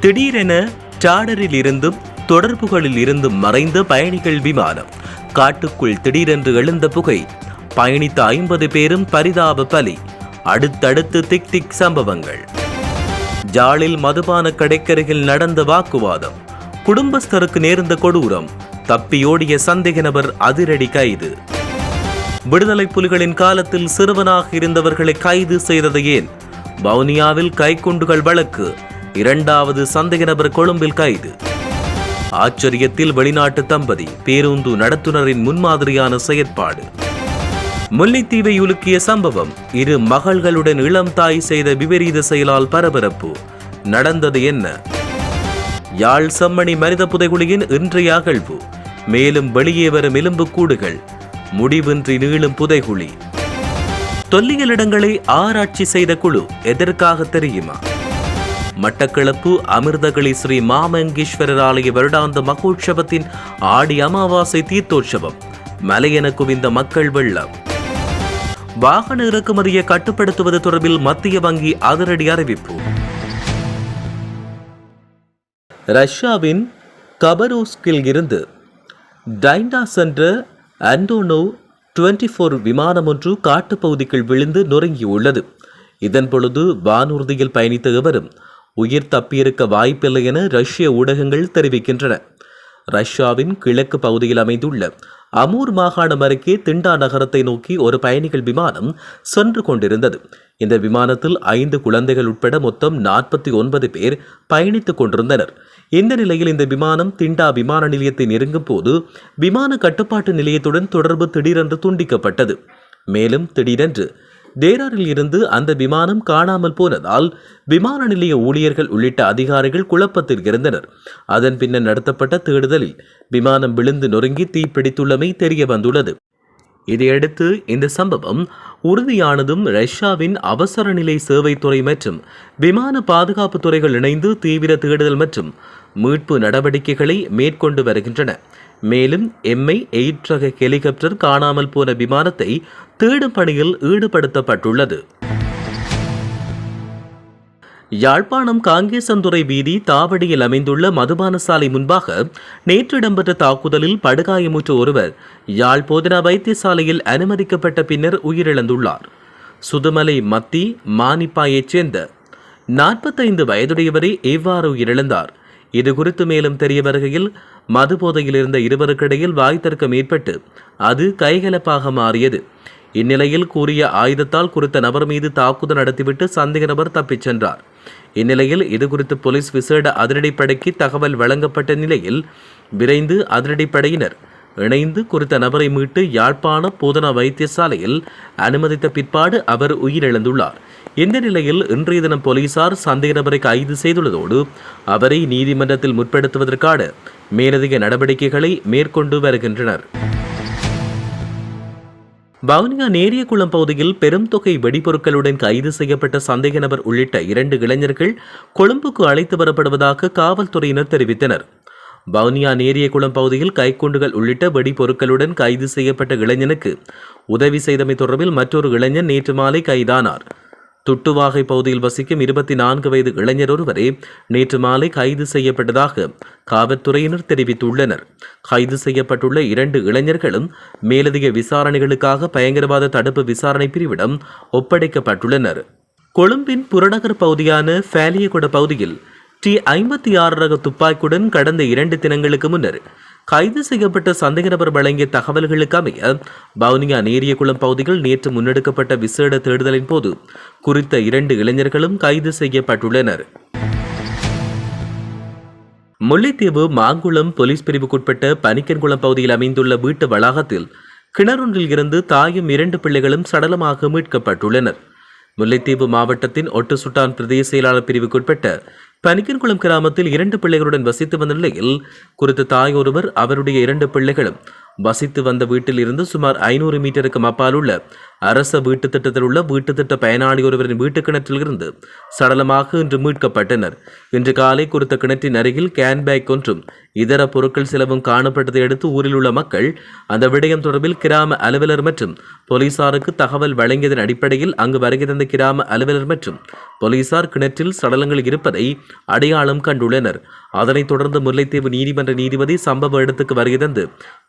திடீரென டாடரில் இருந்தும் தொடர்புகளில் இருந்தும் மறைந்த பயணிகள் விமானம். காட்டுக்குள் திடீரென்று எழுந்த புகை பயணித்த ஐம்பது பேரும் பரிதாப பலி. அடுத்தடுத்து திக் திக் சம்பவங்கள். ஜாலில் மதுபான கடைக்கருகில் நடந்த வாக்குவாதம். குடும்பஸ்தருக்கு நேர்ந்த கொடூரம். தப்பியோடிய சந்தேக நபர் அதிரடி கைது. விடுதலை புலிகளின் காலத்தில் சிறுவனாக இருந்தவர்களை கைது செய்தது ஏன்? வவுனியாவில் கைக்குண்டுகள் வழக்கு. இரண்டாவது சந்தேக நபர் கொழும்பில் கைது. ஆச்சரியத்தில் வெளிநாட்டு தம்பதி பேருந்து நடத்துனரின் முன்மாதிரியான செயற்பாடு. முல்லைத்தீவை உலுக்கிய சம்பவம் இரு மகள்களுடன் இளம் தாய் செய்த விபரீத செயலால் பரபரப்பு. நடந்தது என்ன? யாழ் செம்மணி மனித புதைகுழியின் இன்றைய அகழ்வு. மேலும் வெளியே வரும் எலும்பு கூடுகள் முடிவின்றி நீளும் புதைகுழி. தொல்லியல் இடங்களை ஆராய்ச்சி செய்த குழு எதற்காக தெரியுமா? மட்டக்களப்பு அமிர்தகளி ஸ்ரீ மாமங்கீஸ்வரர் ஆலய வருடாந்த மகோற்சவத்தின் ஆடி அமாவாசை தீர்த்தோற்சவம். மலையென குவிந்த மக்கள் வெள்ளம். வாகன இறக்குமதியை கட்டுப்படுத்துவது தொடர்பில் மத்திய வங்கி அதிரடி அறிவிப்பு. ரஷ்யாவின் கபரோஸ்கில் இருந்து டைண்டா சென்ற அண்டோனோ டுவெண்ட்டி ஃபோர் விமானம் ஒன்று காட்டுப்பகுதிக்குள் விழுந்து நொறுங்கியுள்ளது. இதன் பொழுது வானூர்தியில் பயணித்த இவரும் உயிர் தப்பியிருக்க வாய்ப்பில்லை என ரஷ்ய ஊடகங்கள் தெரிவிக்கின்றன. ரஷ்யாவின் கிழக்கு பகுதியில் அமைந்துள்ள அமூர் மாகாணம் அருகே திண்டா நகரத்தை நோக்கி ஒரு பயணிகள் விமானம் சென்று கொண்டிருந்தது. இந்த விமானத்தில் ஐந்து குழந்தைகள் உட்பட மொத்தம் நாற்பத்தி ஒன்பது பேர் பயணித்துக் கொண்டிருந்தனர். இந்த நிலையில் இந்த விமானம் திண்டா விமான நிலையத்தை நெருங்கும் போது விமான கட்டுப்பாட்டு நிலையத்துடன் தொடர்பு திடீரென்று துண்டிக்கப்பட்டது. மேலும் திடீரென்று டேராரில் இருந்து அந்த விமானம் காணாமல் போனதால் விமான நிலைய ஊழியர்கள் உள்ளிட்ட அதிகாரிகள் குழப்பத்தில் இருந்தனர். அதன் பின்னர் நடத்தப்பட்ட தேடுதலில் விமானம் விழுந்து நொறுங்கி தீப்பிடித்துள்ளமை தெரிய வந்துள்ளது. இதையடுத்து இந்த சம்பவம் உறுதியானதும் ரஷ்யாவின் அவசர நிலை சேவைத்துறை மற்றும் விமான பாதுகாப்பு துறைகள் இணைந்து தீவிர தேடுதல் மற்றும் மீட்பு நடவடிக்கைகளை மேற்கொண்டு வருகின்றன. மேலும் எம்ஐ எயிட் ரக ஹெலிகாப்டர் காணாமல் போன விமானத்தை தேடும் பணியில் ஈடுபடுத்தப்பட்டுள்ளது. யாழ்ப்பாணம் காங்கேசந்துறை வீதி தாவடியில் அமைந்துள்ள மதுபான சாலை முன்பாக நேற்று இடம்பெற்ற தாக்குதலில் படுகாயமுற்ற ஒருவர் யாழ் போதனா வைத்தியசாலையில் அனுமதிக்கப்பட்ட பின்னர் உயிரிழந்துள்ளார். சுதுமலை மத்தி மானிப்பாயைச் சேர்ந்த நாற்பத்தைந்து வயதுடையவரே இவ்வாறு உயிரிழந்தார்? இது குறித்து மேலும் தெரிய வருகையில் மது போதையில் இருந்த இருவருக்கிடையில் வாய்த்தர்க்கம் ஏற்பட்டு அது கைகலப்பாக மாறியது. இந்நிலையில் கூறிய ஆயுதத்தால் குறித்த நபர் மீது தாக்குதல் நடத்திவிட்டு சந்தேக நபர் தப்பிச் சென்றார். இந்நிலையில் இதுகுறித்து போலீஸ் விசேட அதிரடிப்படைக்கு தகவல் வழங்கப்பட்ட நிலையில் விரைந்து அதிரடிப்படையினர் இணைந்து குறித்த நபரை மீட்டு யாழ்ப்பாண போதனா வைத்தியசாலையில் அனுமதித்த பிற்பாடு அவர் உயிரிழந்துள்ளார். இந்த நிலையில் இன்றைய தினம் போலீசார் சந்தேக நபரை கைது செய்துள்ளதோடு அவரை நீதிமன்றத்தில் முற்படுத்துவதற்கான மேலதிக நடவடிக்கைகளை மேற்கொண்டு வருகின்றனர். வவுனியா நேரியகுளம் பகுதியில் பெரும் தொகை வெடிபொருட்களுடன் கைது செய்யப்பட்ட சந்தேக நபர் உள்ளிட்ட இரண்டு இளைஞர்கள் கொழும்புக்கு அழைத்து வரப்படுவதாக காவல்துறையினர் தெரிவித்தனர். வவுனியா நேரியகுளம் பகுதியில் கைக்குண்டுகள் உள்ளிட்ட வெடிபொருட்களுடன் கைது செய்யப்பட்ட இளைஞனுக்கு உதவி செய்தமை தொடர்பில் மற்றொரு இளைஞன் நேற்று மாலை கைதானார். துட்டுவாகை பகுதியில் வசிக்கும் இருபத்தி நான்கு வயது இளைஞர் ஒருவரே நேற்று மாலை கைது செய்யப்பட்டதாக காவல்துறையினர் தெரிவித்துள்ளனர். கைது செய்யப்பட்டுள்ள இரண்டு இளைஞர்களும் மேலதிக விசாரணைகளுக்காக பயங்கரவாத தடுப்பு விசாரணை பிரிவிடம் ஒப்படைக்கப்பட்டுள்ளனர். கொழும்பின் புறநகர் பகுதியான ஃபேலியகுட பகுதியில் டி ஐம்பத்தி ஆறு ரக துப்பாக்கியுடன் கடந்த இரண்டு தினங்களுக்கு முன்னர் கைது செய்யப்பட்ட சந்தேக நபர் வழங்கிய தகவல்களுக்கு அமைய நேரியகுளம் பகுதியில் நேற்று முன்னெடுக்கப்பட்ட விசேட தேடுதலின் போது குறித்த இரண்டு இளைஞர்களும் கைது செய்யப்பட்டுள்ளனர். முல்லைத்தீவு மாங்குளம் போலீஸ் பிரிவுக்குட்பட்ட பனிக்கன்குளம் பகுதியில் அமைந்துள்ள வீட்டு வளாகத்தில் கிணறொன்றில் இருந்து தாயும் இரண்டு பிள்ளைகளும் சடலமாக மீட்கப்பட்டுள்ளனர். முல்லைத்தீவு மாவட்டத்தின் ஒட்டுசுட்டான் பிரதேச செயலாளர் பிரிவுக்குட்பட்ட பனிக்கன்குளம் கிராமத்தில் இரண்டு பிள்ளைகளுடன் வசித்து வந்த நிலையில் குறித்த தாய் ஒருவர் அவருடைய இரண்டு பிள்ளைகளும் வசித்து வந்த வீட்டில் இருந்து சுமார் ஐநூறு மீட்டருக்கு அப்பால் உள்ள அரச வீட்டு திட்டத்தில் உள்ள வீட்டு திட்ட பயனாளி ஒருவரின் வீட்டு கிணற்றிலிருந்து சடலமாக இன்று மீட்கப்பட்டனர். இன்று காலை குறித்த கிணற்றின் அருகில் கேன்பேக் ஒன்றும் இதர பொருட்கள் சிலவும் காணப்பட்டதை அடுத்து ஊரில் உள்ள மக்கள் அந்த விடயம் தொடர்பில் கிராம அலுவலர் மற்றும் போலீசாருக்கு தகவல் வழங்கியதன் அடிப்படையில் அங்கு வருகை தந்த கிராம அலுவலர் மற்றும் போலீசார் கிணற்றில் சடலங்கள் இருப்பதை அடையாளம் கண்டுள்ளனர். அதனைத் தொடர்ந்து முல்லைத்தீவு நீதிமன்ற நீதிபதி சம்பவ இடத்துக்கு வருகை தந்து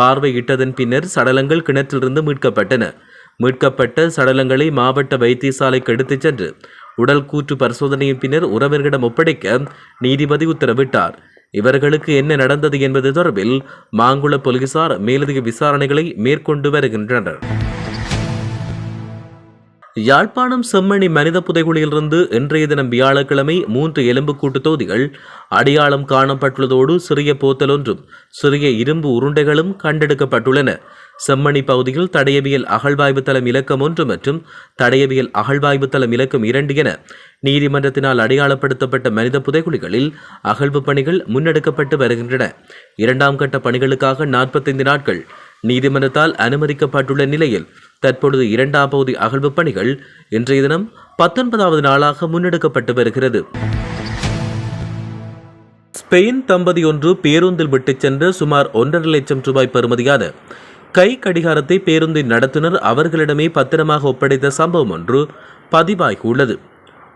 பார்வையிட்டதன் பின்னர் சடலங்கள் கிணற்றிலிருந்து மீட்கப்பட்டன. மீட்கப்பட்ட சடலங்களை மாவட்ட வைத்தியசாலைக்கு எடுத்துச் சென்று உடல் கூற்று பரிசோதனையின் பின்னர் உறவினர்களிடம் ஒப்படைக்க நீதிபதி உத்தரவிட்டார். இவர்களுக்கு என்ன நடந்தது என்பது தொடர்பில் மாங்குள போலீசார் மேலதிக விசாரணைகளை மேற்கொண்டு வருகின்றனர். யாழ்ப்பாணம் செம்மணி மனித புதைகுழியிலிருந்து இன்றைய தினம் வியாழக்கிழமை மூன்று எலும்புக்கூட்டு தொகுதிகள் அடையாளம் காணப்பட்டுள்ளதோடு சிறிய போத்தல் ஒன்றும் சிறிய இரும்பு உருண்டைகளும் கண்டெடுக்கப்பட்டுள்ளன. செம்மணி பகுதியில் தடயவியல் அகழ்வாய்வு தளம் இலக்கம் ஒன்று மற்றும் தடயவியல் அகழ்வாய்வு தளம் இலக்கம் இரண்டு என நீதிமன்றத்தினால் அடையாளப்படுத்தப்பட்ட மனித புதைகுழிகளில் அகழ்வு பணிகள் முன்னெடுக்கப்பட்டு வருகின்றன. இரண்டாம் கட்ட பணிகளுக்காக நாற்பத்தைந்து நாட்கள் நீதிமன்றத்தால் அனுமதிக்கப்பட்டுள்ள நிலையில் தற்பொழுது இரண்டாம் பகுதி அகழ்வு பணிகள் இன்றைய தினம் பத்தொன்பதாவது நாளாக முன்னெடுக்கப்பட்டு வருகிறது. ஸ்பெயின் தம்பதி ஒன்று பேருந்தில் விட்டுச் சென்ற சுமார் ஒன்றரை லட்சம் ரூபாய் பெறுமதியான கை கடிகாரத்தை பேருந்தின் நடத்துனர் அவர்களிடமே பத்திரமாக ஒப்படைத்த சம்பவம் ஒன்று பதிவாகியுள்ளது.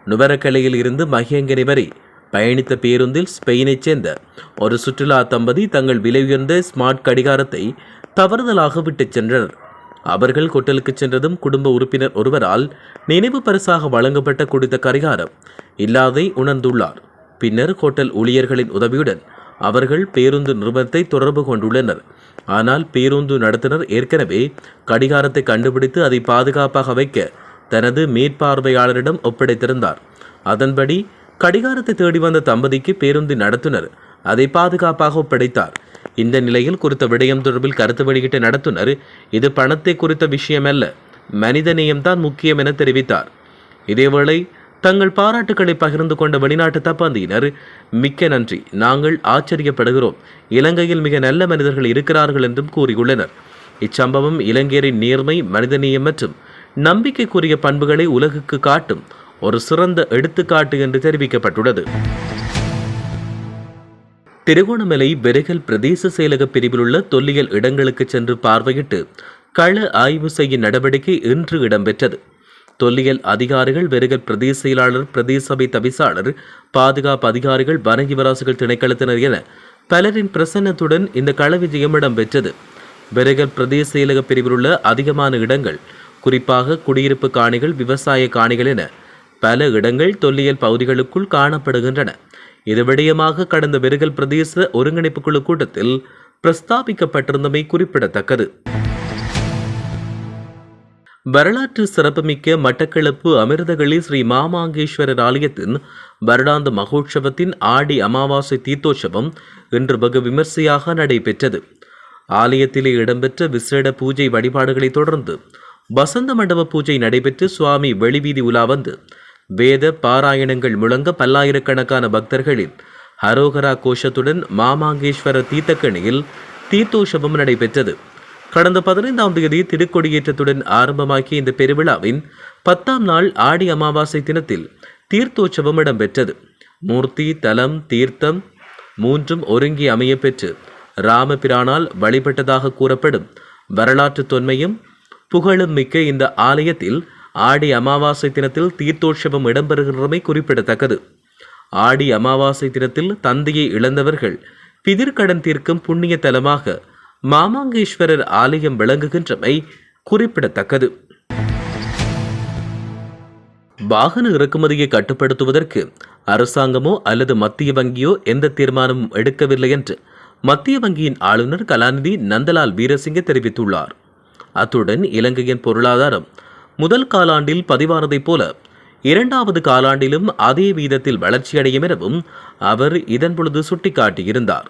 நுவரக்கலையில் இருந்து மகியங்கனை வரை பயணித்த பேருந்தில் ஸ்பெயினைச் சேர்ந்த ஒரு சுற்றுலா தம்பதி தங்கள் விலையுயர்ந்த ஸ்மார்ட் கடிகாரத்தை தவறுதலாக விட்டுச் சென்றனர். அவர்கள் கொட்டலுக்கு சென்றதும் குடும்ப உறுப்பினர் ஒருவரால் நினைவு பரிசாக வழங்கப்பட்ட குடித்த கடிகாரம் இல்லாதை உணர்ந்துள்ளார். பின்னர் ஹோட்டல் ஊழியர்களின் உதவியுடன் அவர்கள் பேருந்து நிறுவனத்தை தொடர்பு கொண்டுள்ளனர். ஆனால் பேருந்து நடத்துனர் ஏற்கனவே கடிகாரத்தை கண்டுபிடித்து அதை பாதுகாப்பாக வைக்க தனது மேற்பார்வையாளரிடம் ஒப்படைத்திருந்தார். அதன்படி கடிகாரத்தை தேடி வந்த தம்பதிக்கு பேருந்து நடத்துனர். அதை பாதுகாப்பாக ஒப்படைத்தார். இந்த நிலையில் குறித்த விடயம் தொடர்பில் கருத்து வெளியிட்ட நடத்துனர். இது பணத்தை குறித்த விஷயமல்ல மனிதநேயம்தான் முக்கியம் என தெரிவித்தார். இதேவேளை தங்கள் பாராட்டுக்களை பகிர்ந்து கொண்ட வெளிநாட்டு தப்பாந்தியினர் மிக்க நன்றி. நாங்கள் ஆச்சரியப்படுகிறோம். இலங்கையில் மிக நல்ல மனிதர்கள் இருக்கிறார்கள் என்றும் கூறியுள்ளனர். இச்சம்பவம் இலங்கையரின் நேர்மை மனிதநேயம் மற்றும் நம்பிக்கைக்குரிய பண்புகளை உலகுக்கு காட்டும் ஒரு சிறந்த எடுத்துக்காட்டு என்று தெரிவிக்கப்பட்டுள்ளது. திருகோணமலை பெருகல் பிரதேச செயலக பிரிவில் உள்ள தொல்லியல் இடங்களுக்கு சென்று பார்வையிட்டு கள ஆய்வு செய்யும் நடவடிக்கை இன்று இடம்பெற்றது. தொல்லியல் அதிகாரிகள் வெறுகல் பிரதேச செயலாளர் பிரதேச சபை தவிசாளர் பாதுகாப்பு அதிகாரிகள் வனஜீவராசிகள் திணைக்களத்தினர் என பலரின் பிரசன்னத்துடன் இந்த கள விஜயம் இடம்பெற்றது. வெறுகல் பிரதேச செயலக பிரிவில் உள்ள அதிகமான இடங்கள் குறிப்பாக குடியிருப்பு காணிகள் விவசாய காணிகள் என பல இடங்கள் தொல்லியல் பகுதிகளுக்குள் காணப்படுகின்றன. இது விடயமாக கடந்த வெறுகல் பிரதேச ஒருங்கிணைப்பு குழு கூட்டத்தில் பிரஸ்தாபிக்கப்பட்டிருந்தமை குறிப்பிடத்தக்கது. வரலாற்று சிறப்புமிக்க மட்டக்களப்பு அமிர்தகளி ஸ்ரீ மாமாங்கேஸ்வரர் ஆலயத்தின் வருடாந்த மகோற்சவத்தின் ஆடி அமாவாசை தீர்த்தோற்சவம் இன்று வெகு விமர்சையாக நடைபெற்றது. ஆலயத்திலே இடம்பெற்ற விசேட பூஜை வழிபாடுகளைத் தொடர்ந்து வசந்த மண்டப பூஜை நடைபெற்று சுவாமி வெளிவீதி உலா வந்து வேத பாராயணங்கள் முழங்க பல்லாயிரக்கணக்கான பக்தர்களின் ஹரோகரா கோஷத்துடன் மாமாங்கேஸ்வர தீர்த்தக்கணியில் தீர்த்தோற்சவம் நடைபெற்றது. கடந்த பதினைந்தாம் தேதி திருக்கொடியேற்றத்துடன் ஆரம்பமாக்கிய இந்த பெருவிழாவின் பத்தாம் நாள் ஆடி அமாவாசை தினத்தில் தீர்த்தோற்சவம் இடம்பெற்றது. மூர்த்தி தலம் தீர்த்தம் மூன்றும் ஒருங்கி அமையப்பெற்று ராமபிரானால் வழிபட்டதாக கூறப்படும் வரலாற்று தொன்மையும் புகழும் மிக்க இந்த ஆலயத்தில் ஆடி அமாவாசை தினத்தில் தீர்த்தோற்சவம் இடம்பெறுகின்றமை குறிப்பிடத்தக்கது. ஆடி அமாவாசை தினத்தில் தந்தையை இழந்தவர்கள் பிதிர்கடன் தீர்க்கும் புண்ணிய தலமாக மாமாங்கேஸ்வரர் ஆலயம் விளங்குகின்றமை குறிப்பிடத்தக்கது. வாகன இறக்குமதியை கட்டுப்படுத்துவதற்கு அரசாங்கமோ அல்லது மத்திய வங்கியோ எந்த தீர்மானமும் எடுக்கவில்லை என்று மத்திய வங்கியின் ஆளுநர் கலாநிதி நந்தலால் வீரசிங்க தெரிவித்துள்ளார். அத்துடன் இலங்கையின் பொருளாதாரம் முதல் காலாண்டில் பதிவானதைப் போல இரண்டாவது காலாண்டிலும் அதே வீதத்தில் வளர்ச்சியடையும் எனவும் அவர் இதன் பொழுது சுட்டிக்காட்டியிருந்தார்.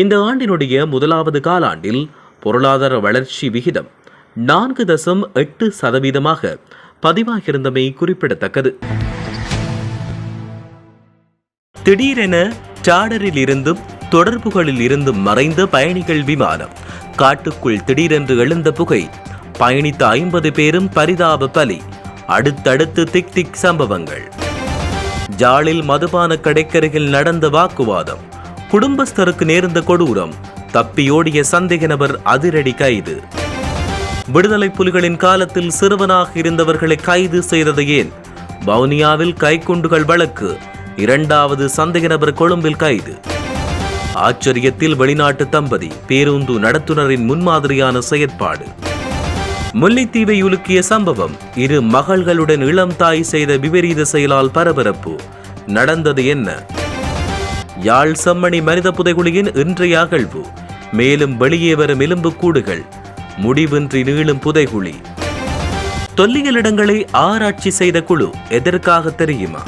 இந்த ஆண்டினுடைய முதலாவது காலாண்டில் பொருளாதார வளர்ச்சி விகிதம் நான்கு தசம் எட்டு சதவீதமாக பதிவாகியிருந்தமை குறிப்பிடத்தக்கது. திடீரென சாடரில் இருந்தும் தொடர்புகளில் இருந்தும் மறைந்த பயணிகள் விமானம் காட்டுக்குள் திடீரென்று எழுந்த புகை பயணித்த ஐம்பது பேரும் பரிதாப பலி. அடுத்தடுத்து திக் திக் சம்பவங்கள். ஜாலில் மதுபான கடைக்கருகில் நடந்த வாக்குவாதம். குடும்பஸ்தருக்கு நேர்ந்த கொடூரம். தப்பியோடிய சந்தேக நபர் அதிரடி கைது. விடுதலை புலிகளின் காலத்தில் சிறுவனாக இருந்தவர்களை கைது செய்தது ஏன்? வவுனியாவில் கைக்குண்டுகள் வழக்கு. இரண்டாவது சந்தேக நபர் கொழும்பில் கைது. ஆச்சரியத்தில் வெளிநாட்டு தம்பதி பேருந்து நடத்துனரின் முன்மாதிரியான செயற்பாடு. முல்லைத்தீவை உலுக்கிய சம்பவம் இரு மகள்களுடன் இளம் தாய் செய்த விபரீத செயலால் பரபரப்பு. நடந்தது என்ன? யாழ் சம்மணி மனித புதைகுழியின் இன்றைய அகழ்வு. மேலும் வெளியே வரும் எலும்பு கூடுகள். முடிவின்றி நீளும் புதைகுழி. தொல்லியல் இடங்களை ஆராய்ச்சி செய்த குழு எதற்காக தெரியுமா?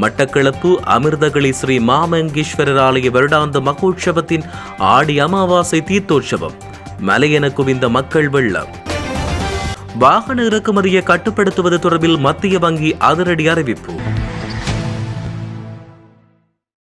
மட்டக்களப்பு அமிர்தகளி ஸ்ரீ மாமங்கீஸ்வரர் ஆலய வருடாந்த மகோற்சவத்தின் ஆடி அமாவாசை தீர்த்தோற்சவம். மலையென குவிந்த மக்கள் வெள்ளம். வாகன இறக்குமதியை கட்டுப்படுத்துவது தொடர்பில் மத்திய வங்கி அதிரடி அறிவிப்பு.